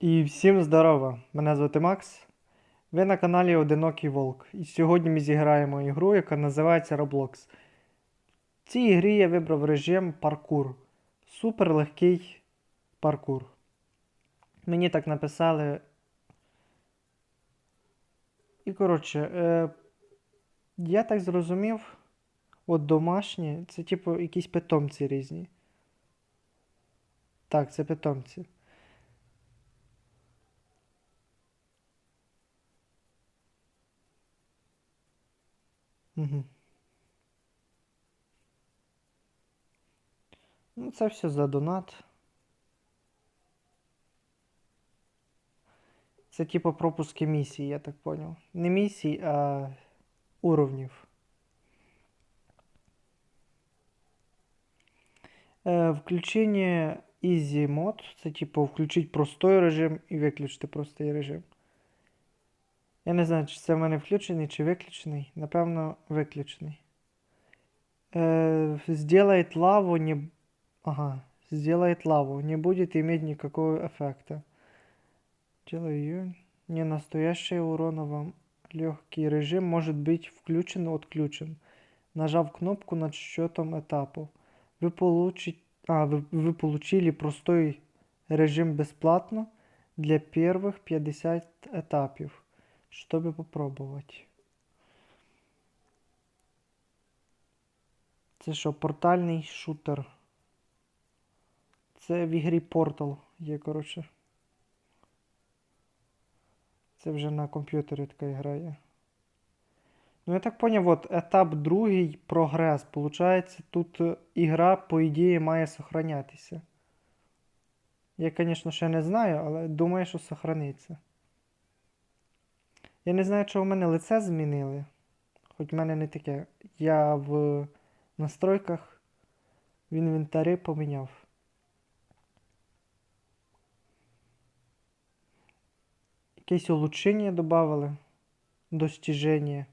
І всім здорово! Мене звати Макс. Ви на каналі Одинокий Волк. І сьогодні ми зіграємо ігру, яка називається Roblox. В цій ігрі я вибрав режим паркур. Супер легкий паркур. Мені так написали. І коротше, е, я так зрозумів, от домашні, це типу якісь питомці різні. Так, це питомці. Угу. Ну, це все за донат. Це типу пропуски місій, я так понял. Не місій, а уровнів. Е, включення Easy Mode. Це типу включити простой режим і виключити простий режим. Я не знаю, чи це в мене включений, чи виключений. Напевно, виключений. Э, сделает лаву не... Ага. Сделает лаву. Не будет иметь никакого эффекта. Делаю ее. Не настоящий урона вам. Легкий режим может быть включен отключен. Нажав кнопку над счетом этапов. Вы, получите... а, вы, вы получили простой режим бесплатно для первых 50 этапов чтобы попробовать. Це що, портальний шутер? Це в ігрі Portal є, коротше. Це вже на комп'ютері така гра є. Ну, я так поняв, от етап другий прогрес. Получається, тут ігра, по ідеї, має сохранятися. Я, звісно, ще не знаю, але думаю, що сохраниться. Я не знаю, чого в мене лице змінили. Хоч в мене не таке. Я в настройках в інвентарі поміняв. Якесь улучшення додали. Достіження.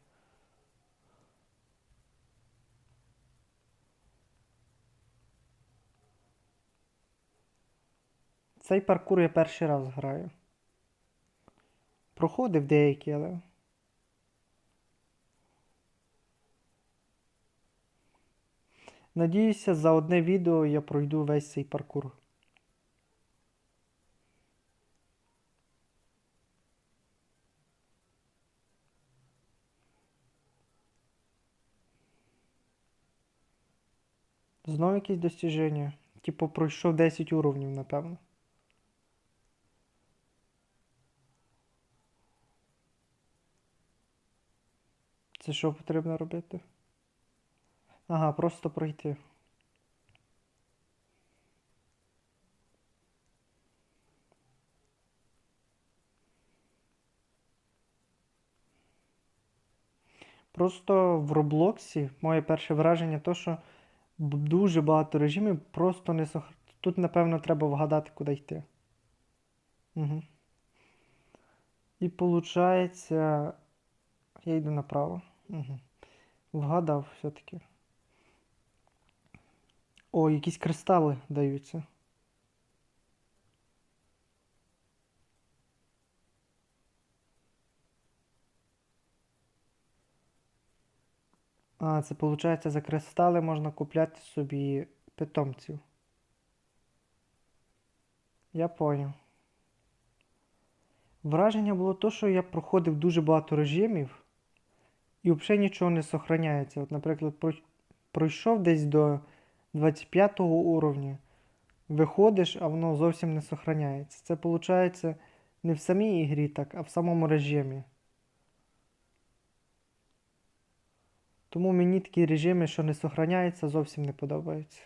Цей паркур я перший раз граю. Проходив деякі, але. Надіюся, за одне відео я пройду весь цей паркур. Знову якісь достіження. Типу пройшов 10 уровнів, напевно. Це що потрібно робити? Ага, просто пройти. Просто в Роблоксі моє перше враження то, що дуже багато режимів просто не сох... Тут, напевно, треба вгадати, куди йти. Угу. І виходить, я йду направо. Угу. Вгадав все-таки. О, якісь кристали даються. А, це виходить, за кристали можна купляти собі питомців. Я поняв. Враження було то, що я проходив дуже багато режимів. І взагалі нічого не сохраняється. От, наприклад, пройшов десь до 25 уровня, виходиш, а воно зовсім не сохраняється. Це виходить не в самій ігрі, так, а в самому режимі. Тому мені такі режими, що не сохраняються, зовсім не подобаються.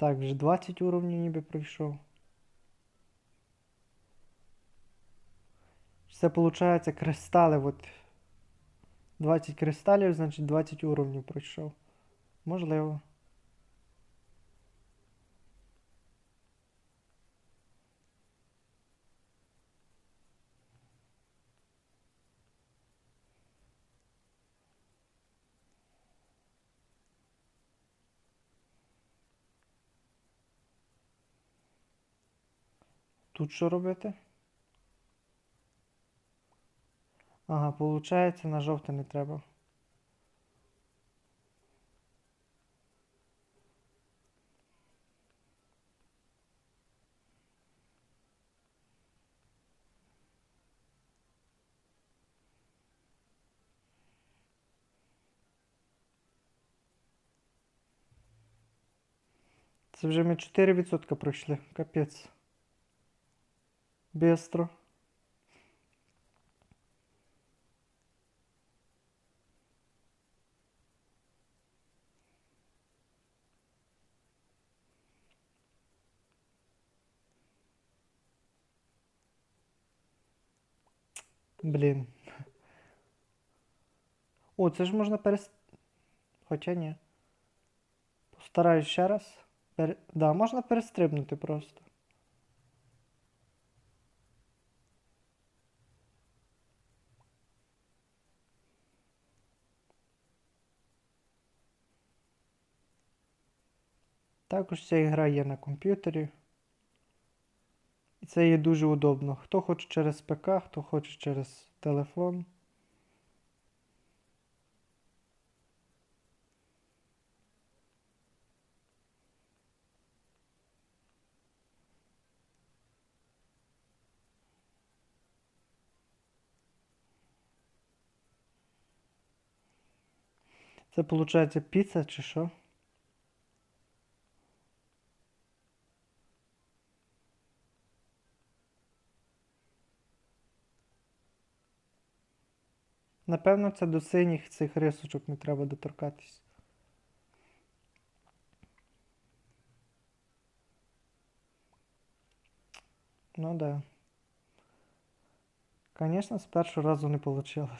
Так, вже 20 уровнів ніби пройшов. Це виходить кристали. От 20 кристалів, значить 20 уровнів пройшов. Можливо. Тут що робити? Ага, получається, на жовте не треба. Це вже ми 4% пройшли. Капець. Бистро. Блін. О, це ж можна перес... Хоча ні. Постараюсь ще раз. Пере... Да, можна перестрибнути просто. Також ця ігра є на комп'ютері. І це є дуже удобно. Хто хоче через ПК, хто хоче через телефон. Це виходить піца чи що? Напевно, це до синіх цих рисочок не треба доторкатись. Ну да. Звісно, з першого разу не вийшло.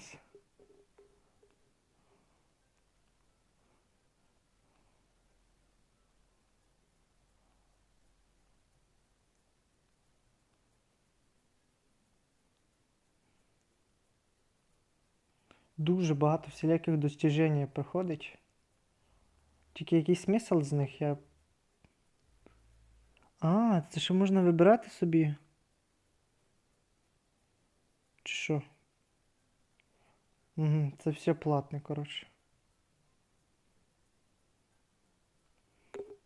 Дуже багато всіляких достіжень приходить. Тільки якийсь смисл з них я. А, це ще можна вибирати собі. Чи що? Угу, це все платне, коротше.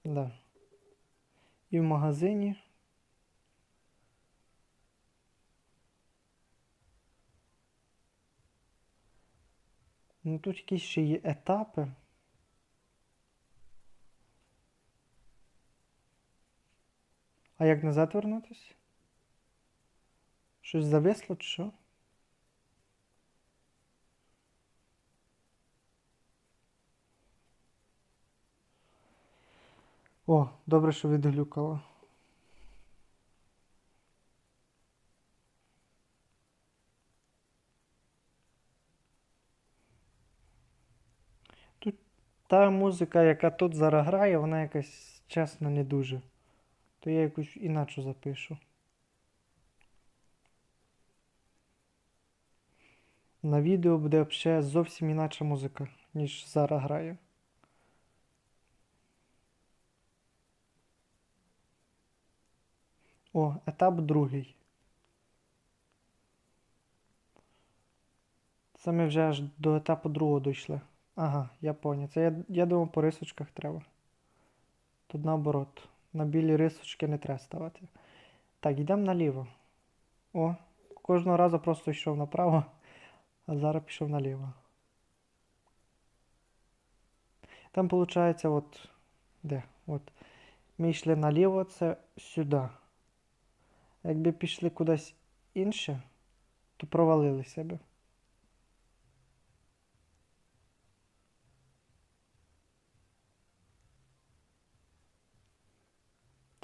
Да. І в магазині. Ну тут якісь ще є етапи. А як назад вернутись? Щось зависло чи що? О, добре, що відглюкало. Тут та музика, яка тут зараз грає, вона якась чесно не дуже. То я якусь інакше запишу. На відео буде взагалі зовсім інакша музика, ніж зараз грає. О, етап другий. Це ми вже аж до етапу другого дійшли. Ага, я поняв. Це я, я думав по рисочках треба. Тут наоборот. На білі рисочки не треба ставити. Так, йдемо наліво. О, кожного разу просто йшов направо, а зараз пішов наліво. Там виходить, от. Де? От. Ми йшли наліво, це сюди. Якби пішли кудись інше, то провалилися би.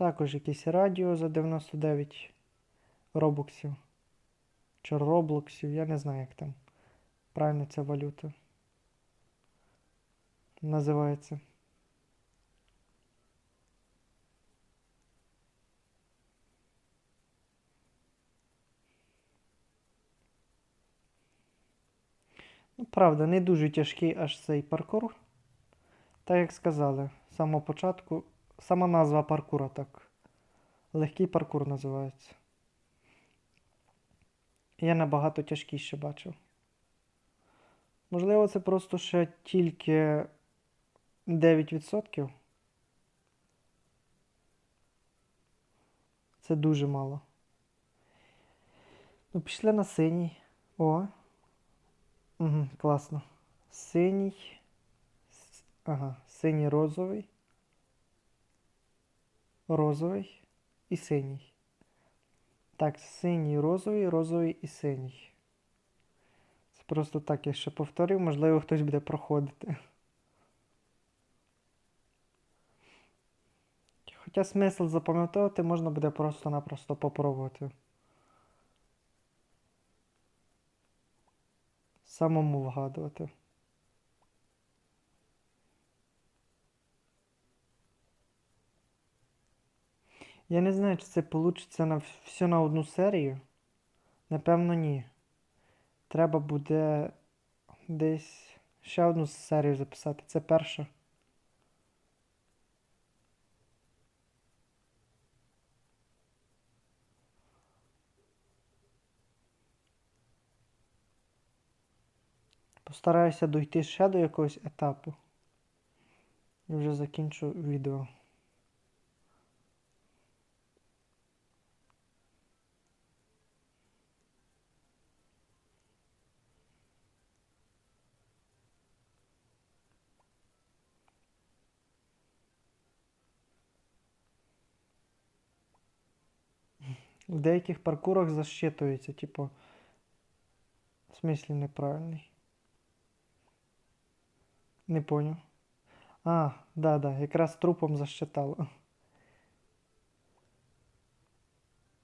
Також якесь радіо за 99 робоксів. Чи роблоксів, я не знаю, як там правильно ця валюта називається. Ну, правда, не дуже тяжкий аж цей паркур. Так як сказали, з самого початку, сама назва паркура так. Легкий паркур називається. я набагато тяжкіше бачив. Можливо, це просто ще тільки 9%. Це дуже мало. Ну, пішли на синій. О. Угу, класно. Синій. Ага, синій розовий. Розовий і синій. Так, синій, розовий, розовий і синій. Це просто так я ще повторив, можливо, хтось буде проходити. Хоча смисл запам'ятовувати можна буде просто-напросто попробувати. Самому вгадувати. Я не знаю, чи це вийде на все на одну серію. Напевно, ні. Треба буде десь ще одну серію записати. Це перша. Постараюся дойти ще до якогось етапу. І вже закінчу відео. В деяких паркурах засчитується, типу. В смислі неправильний. Не поняв. А, да, да, якраз трупом засчитало.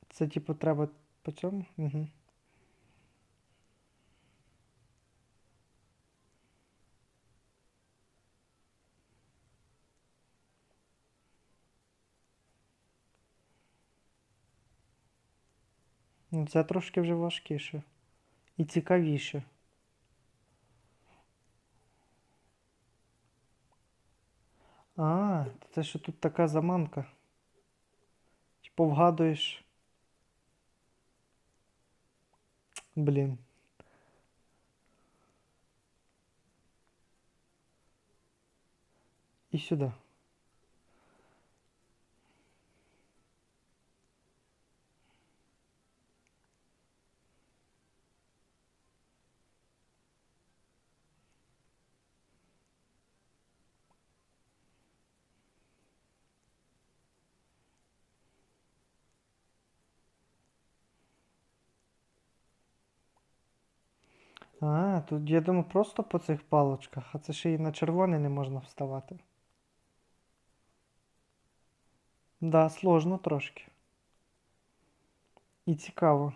Це типу треба по цьому? Угу. Це трошки вже важкіше. І цікавіше. А, це що тут така заманка. Типу вгадуєш. Блін. І сюди. А, тут я думаю просто по цих палочках, а це ще й на червоний не можна вставати. Да, сложно трошки. І цікаво.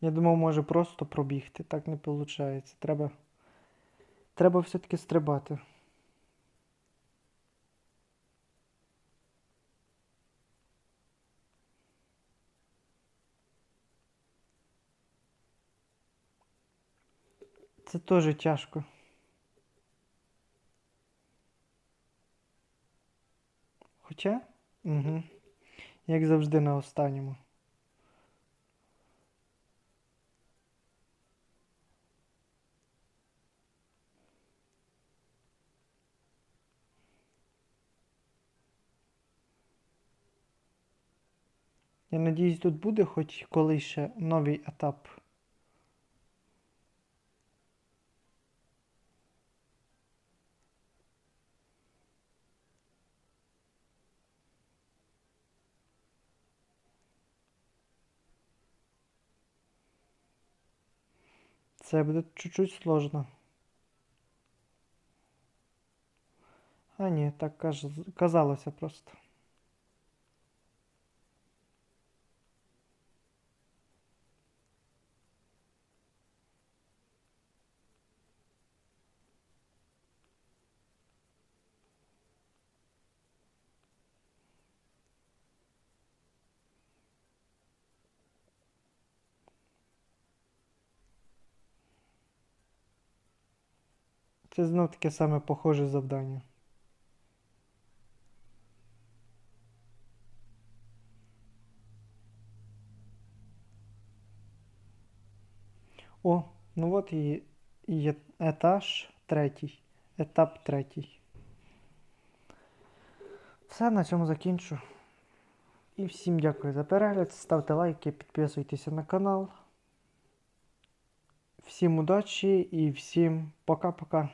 Я думав, може просто пробігти. Так не виходить. Треба. Треба все-таки стрибати. Це теж тяжко. Хоча? Угу. Як завжди на останньому. Я надіюсь, тут буде хоч колись ще новий етап. Це буде чуть-чуть сложно. А ні, так казалося просто. Це знов таке саме похоже завдання. О, ну от і, є етаж третій. Етап третій. Все, на цьому закінчу. І всім дякую за перегляд. Ставте лайки, підписуйтеся на канал. Всім удачі і всім пока-пока.